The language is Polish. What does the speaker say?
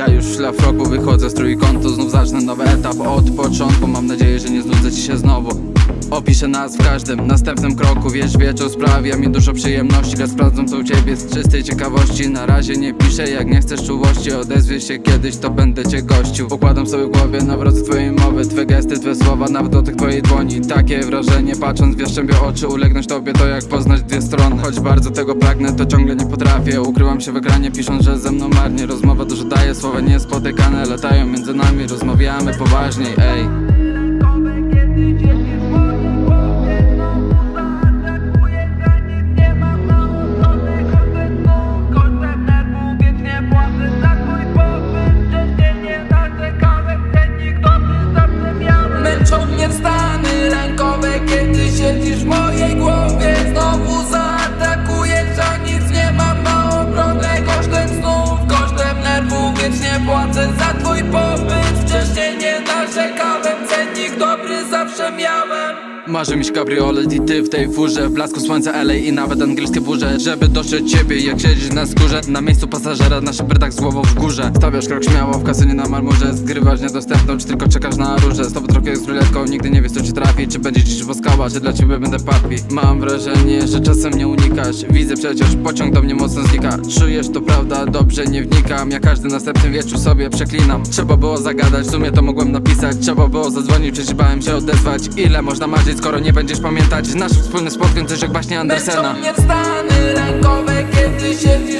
Ja już szlafroku wychodzę z trójkątu Znów zacznę nowy etap. Od początku Mam nadzieję, że nie znudzę ci się znowu Opiszę nas w każdym następnym kroku. Wiesz, wieczór sprawia mi dużo przyjemności Lecz sprawdzam co u ciebie z czystej ciekawości. Na razie nie piszę, jak nie chcesz czułości Odezwie się kiedyś, to będę cię gościł. Układam sobie w głowie nawrot z twojej mowy. Twe gesty, twe słowa, nawet dotyk twojej dłoni. Takie wrażenie, patrząc w jaszczębie oczy Ulegnąć tobie to jak poznać dwie strony. Choć bardzo tego pragnę, to ciągle nie potrafię. Ukrywam się w ekranie, pisząc, że ze mną marnie. Rozmowa dużo daje, słowa niespotykane Latają między nami, rozmawiamy poważniej, ej twój popyt Wcześniej nie narzekałem, cennik dobry zawsze miałem Marzy mi się kabriolet i ty w tej furze. W blasku słońca LA i nawet angielskie burze. Żeby dotrzeć ciebie jak siedzisz na skórze. Na miejscu pasażera na szyberdach z głową w górze. Stawiasz krok śmiało w kasynie na marmurze. Zgrywasz niedostępną czy tylko czekasz na róże? Stop trochę z ruletką, nigdy nie wiesz co ci trafi. Czy będzie ci woskała, czy dla ciebie będę papi? Mam wrażenie, że czasem nie unikasz. Widzę przecież pociąg do mnie mocno znika. Czujesz to prawda, dobrze nie wnikam. Ja każdy następny wieczór sobie przeklinam. Trzeba było zagadać, w sumie to mogłem napisać. Trzeba było zadzwonić, przecież bałem się odezwać. Ile można marzyć, Skoro nie będziesz pamiętać naszych wspólnych spotkań Coś jak baśnie Andersena. Mnie stany kiedy siedzisz